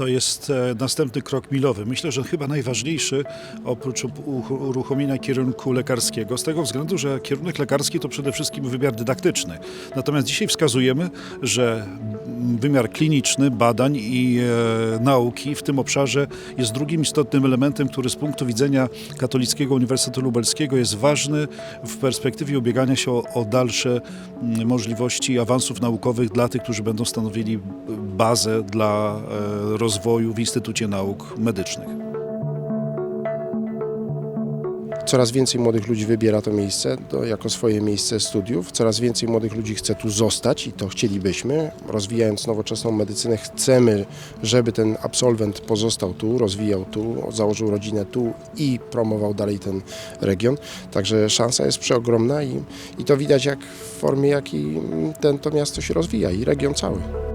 to jest e, następny krok milowy. Myślę, że chyba najważniejszy oprócz uruchomienia kierunku lekarskiego, z tego względu, że kierunek lekarski to przede wszystkim wymiar dydaktyczny. Natomiast dzisiaj wskazujemy, że wymiar kliniczny, badań i e, nauki w tym obszarze jest drugim istotnym elementem, który z punktu widzenia Katolickiego Uniwersytetu Lubelskiego jest ważny w perspektywie ubiegania się o, o dalsze mm, możliwości awansów naukowych dla tych, którzy będą stanowili bazę dla e, rozwoju w Instytucie Nauk Medycznych. Coraz więcej młodych ludzi wybiera to miejsce to jako swoje miejsce studiów. Coraz więcej młodych ludzi chce tu zostać i to chcielibyśmy. Rozwijając nowoczesną medycynę, chcemy, żeby ten absolwent pozostał tu, rozwijał tu, założył rodzinę tu i promował dalej ten region. Także szansa jest przeogromna i, i to widać jak w formie, jaki ten, to miasto się rozwija i region cały.